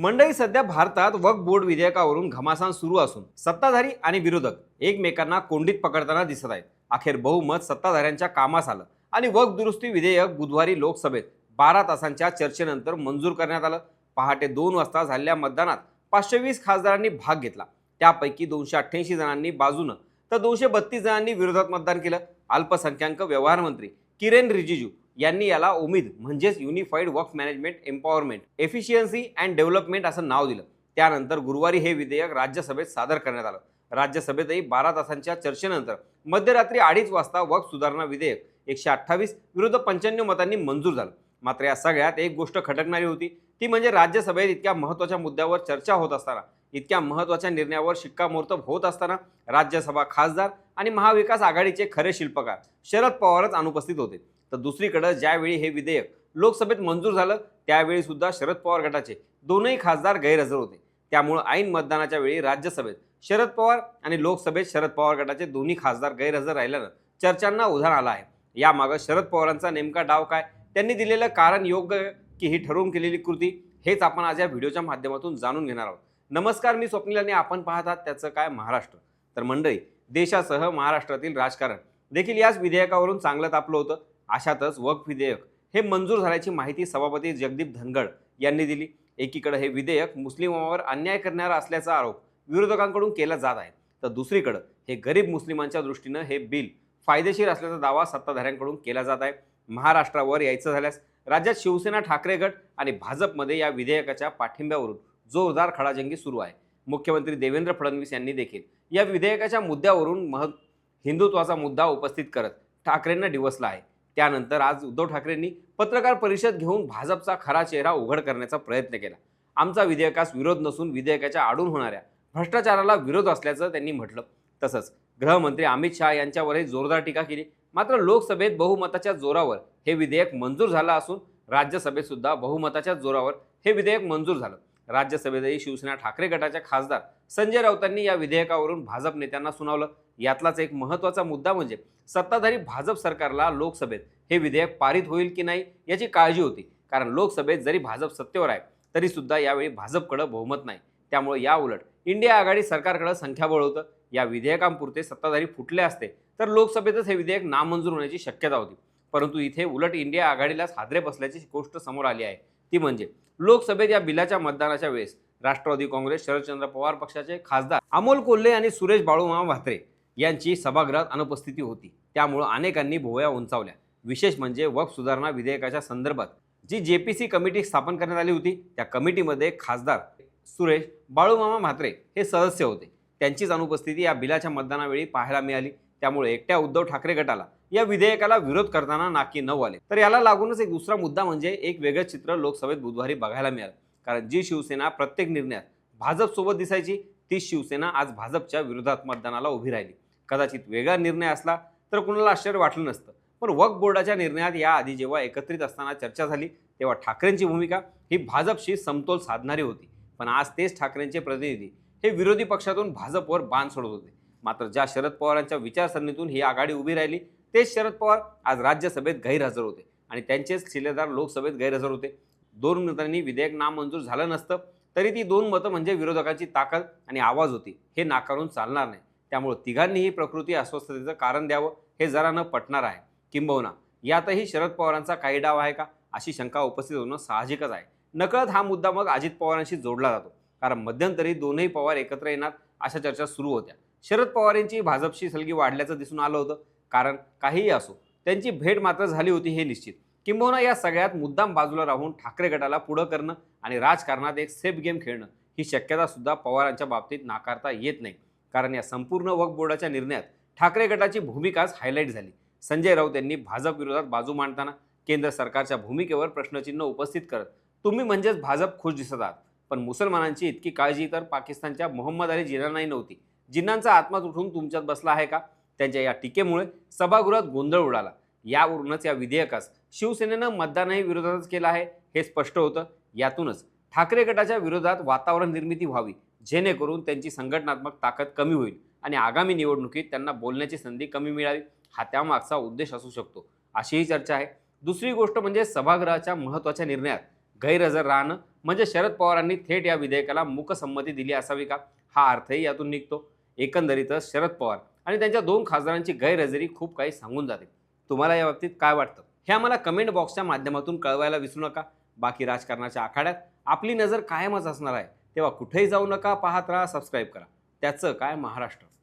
मंडळी सध्या भारतात वक्फ बोर्ड विधेयकावरून घमासान सुरू असून सत्ताधारी आणि विरोधक एकमेकांना कोंडीत पकडताना दिसत आहेत. अखेर बहुमत सत्ताधाऱ्यांच्या कामास आलं आणि वक्फ दुरुस्ती विधेयक बुधवारी लोकसभेत बारा तासांच्या चर्चेनंतर मंजूर करण्यात आलं. पहाटे दोन वाजता झालेल्या मतदानात पाचशे वीस खासदारांनी भाग घेतला. त्यापैकी दोनशे अठ्ठ्याऐंशी जणांनी बाजूनं तर दोनशे बत्तीस जणांनी विरोधात मतदान केलं. अल्पसंख्याक व्यवहार मंत्री किरेन रिजिजू यांनी याला उमेद म्हणजेच unified work management empowerment efficiency and development असं नाव दिलं. त्यानंतर गुरुवारी हे विधेयक राज्यसभेत सादर करण्यात आलं. राज्यसभेतही बारा तासांच्या चर्चेनंतर मध्यरात्री अडीच वाजता वर्क सुधारणा विधेयक एकशे अठ्ठावीस विरुद्ध पंच्याण्णव मतांनी मंजूर झालं. मात्र या सगळ्यात एक गोष्ट खटकणारी होती ती म्हणजे राज्यसभेत इतक्या महत्त्वाच्या मुद्द्यावर चर्चा होत असताना इतक्या महत्त्वाच्या निर्णयावर शिक्कामोर्तब होत असताना राज्यसभा खासदार आणि महाविकास आघाडीचे खरे शिल्पकार शरद पवारच अनुपस्थित होते. तर दुसरीकडे ज्यावेळी हे विधेयक लोकसभेत मंजूर झालं त्यावेळी सुद्धा शरद पवार गटाचे दोनही खासदार गैरहजर होते. त्यामुळे ऐन मतदानाच्या वेळी राज्यसभेत शरद पवार आणि लोकसभेत शरद पवार गटाचे दोन्ही खासदार गैरहजर राहिल्यानं चर्चांना उधाण आलं आहे. यामागं शरद पवारांचा नेमका डाव काय? त्यांनी दिलेलं कारण योग्य की ही ठरवून केलेली कृती? हेच आपण आज या व्हिडिओच्या माध्यमातून जाणून घेणार आहोत. नमस्कार मी स्वप्नील आणि आपण पाहतात त्याचं काय महाराष्ट्र. तर मंडळी देशासह महाराष्ट्रातील राजकारण. देखील याच विधेयकावरून चांगलं तापलं होतं. अशातच वक्फ विधेयक हे मंजूर झाल्याची माहिती सभापती जगदीप धनगड यांनी दिली. एकीकडे हे विधेयक मुस्लिमांवर अन्याय करणारा असल्याचा आरोप विरोधकांकडून केला जात आहे. तर दुसरीकडं हे गरीब मुस्लिमांच्या दृष्टीनं हे बिल फायदेशीर असल्याचा दावा सत्ताधाऱ्यांकडून केला जात आहे. महाराष्ट्रावर यायचं झाल्यास राज्यात शिवसेना ठाकरे गट आणि भाजपमध्ये या विधेयकाच्या पाठिंब्यावरून जोरदार खडाजंगी सुरू आहे. मुख्यमंत्री देवेंद्र फडणवीस यांनी देखील या विधेयकाच्या मुद्द्यावरून मह हिंदुत्वाचा मुद्दा उपस्थित करत ठाकरेंना डिवसला आहे. त्यानंतर आज उद्धव ठाकरेंनी पत्रकार परिषद घेऊन भाजपचा खरा चेहरा उघड करण्याचा प्रयत्न केला. आमचा विधेयकास विरोध नसून विधेयकाच्या आडून होणाऱ्या भ्रष्टाचाराला विरोध असल्याचं त्यांनी म्हटलं. तसंच गृहमंत्री अमित शहा यांच्यावरही जोरदार टीका केली. मात्र लोकसभेत बहुमताच्या जोरावर हे विधेयक मंजूर झालं असून राज्यसभेत सुद्धा बहुमताच्या जोरावर हे विधेयक मंजूर झालं. राज्यसभेतही शिवसेना ठाकरे गटाच्या खासदार संजय राऊतांनी या विधेयकावरून भाजप नेत्यांना सुनावलं. यातलाच एक महत्त्वाचा मुद्दा म्हणजे सत्ताधारी भाजप सरकारला लोकसभेत हे विधेयक पारित होईल की नाही याची काळजी होती. कारण लोकसभेत जरी भाजप सत्तेवर आहे तरी सुद्धा यावेळी भाजपकडं बहुमत नाही. त्यामुळे या उलट इंडिया आघाडी सरकारकडे संख्याबळ होतं. या विधेयकांपुरते सत्ताधारी फुटले असते तर लोकसभेतच हे विधेयक नामंजूर होण्याची शक्यता होती. परंतु इथे उलट इंडिया आघाडीलाच हादरे बसल्याची गोष्ट समोर आली आहे. ती म्हणजे लोकसभेत या बिलाच्या मतदानाच्या वेळेस राष्ट्रवादी काँग्रेस शरदचंद्र पवार पक्षाचे खासदार अमोल कोल्हे आणि सुरेश बाळूमामा म्हात्रे यांची सभागृहात अनुपस्थिती होती. त्यामुळं अनेकांनी भोवया उंचावल्या. विशेष म्हणजे वक्फ सुधारणा विधेयकाच्या संदर्भात जी जे पी सी कमिटी स्थापन करण्यात आली होती त्या कमिटीमध्ये खासदार सुरेश बाळूमामा म्हात्रे हे सदस्य होते. त्यांचीच अनुपस्थिती या बिलाच्या मतदानावेळी पाहायला मिळाली. त्यामुळे एकट्या उद्धव ठाकरे गटाला या विधेयकाला विरोध करताना नाकी नऊ आले. तर याला लागूनच एक दुसरा मुद्दा म्हणजे एक वेगळं चित्र लोकसभेत बुधवारी बघायला मिळालं. कारण जी शिवसेना प्रत्येक निर्णयात भाजपसोबत दिसायची ती शिवसेना आज भाजपच्या विरोधात मतदानाला उभी राहिली. कदाचित वेगळा निर्णय असला तर कुणाला आश्चर्य वाटलं नसतं. पण वक्फ बोर्डाच्या निर्णयात याआधी जेव्हा एकत्रित असताना चर्चा झाली तेव्हा ठाकरेंची भूमिका ही भाजपशी समतोल साधणारी होती. पण आज तेच ठाकरेंचे प्रतिनिधी हे विरोधी पक्षातून भाजपवर बाण सोडत होते. मात्र ज्या शरद पवारांच्या विचारसरणीतून ही आघाडी उभी राहिली तेच शरद पवार आज राज्यसभेत गैरहजर होते. आणि त्यांचेच शिलेदार लोकसभेत गैरहजर होते. दोन मतांनी विधेयक नामंजूर झालं नसतं तरी ती दोन मतं म्हणजे विरोधकांची ताकद आणि आवाज होती. हे नाकारून चालणार नाही. त्यामुळे तिघांनीही प्रकृती अस्वस्थतेचं कारण द्यावं हे जरा न पटणार आहे. किंबहुना यातही शरद पवारांचा काही डाव आहे का? अशी शंका उपस्थित होणं साहजिकच आहे. नकळत हा मुद्दा मग अजित पवारांशी जोडला जातो. कारण मध्यंतरी दोनही पवार एकत्र येणार अशा चर्चा सुरू होत्या. शरद पवार यांची भाजपशी सलगी वाढल्याचं दिसून आलं होतं. कारण काहीही असो त्यांची भेट मात्र झाली होती हे निश्चित. किंबहुना या सगळ्यात मुद्दाम बाजूला राहून ठाकरे गटाला पुढं करणं आणि राजकारणात एक सेफ गेम खेळणं ही शक्यता सुद्धा पवारांच्या बाबतीत नाकारता येत नाही. कारण या संपूर्ण वक्फ बोर्डाच्या निर्णयात ठाकरे गटाची भूमिकाच हायलाईट झाली. संजय राऊत यांनी भाजप विरोधात बाजू मांडताना केंद्र सरकारच्या भूमिकेवर प्रश्नचिन्ह उपस्थित करत तुम्ही म्हणजेच भाजप खुश दिसत आहात पण मुसलमानांची इतकी काळजी तर पाकिस्तानच्या मोहम्मद अली जिनांनाही नव्हती. जिन्नांचा आत्मा उठून तुमच्यात बसला आहे का? त्यांच्या या टीकेमुळे सभागृहात गोंधळ उडाला. यावरूनच या विधेयकास शिवसेनेनं मतदानही विरोधातच केलं आहे हे स्पष्ट होतं. यातूनच ठाकरे गटाच्या विरोधात वातावरण निर्मिती व्हावी जेणेकरून त्यांची संघटनात्मक ताकद कमी होईल आणि आगामी निवडणुकीत त्यांना बोलण्याची संधी कमी मिळावी हा त्यामागचा उद्देश असू शकतो अशीही चर्चा आहे. दुसरी गोष्ट म्हणजे सभागृहाच्या महत्त्वाच्या निर्णयात गैरहजर राहणं म्हणजे शरद पवारांनी थेट या विधेयकाला मुकसंमती दिली असावी का? हा अर्थही यातून निघतो. एकंदरीतच शरद पवार आणि त्यांच्या दोन खासदारांची गैरहजेरी खूप काही सांगून जाते. तुम्हाला या बाबतीत काय वाटतं? हे आम्हाला कमेंट बॉक्सच्या माध्यमातून कळवायला विसरू नका. बाकी राजकारणाच्या आखाड्यात आपली नजर कायमच असणार आहे. तेव्हा कुठेही जाऊ नका पाहत राहा सबस्क्राईब करा. त्याचं काय महाराष्ट्र?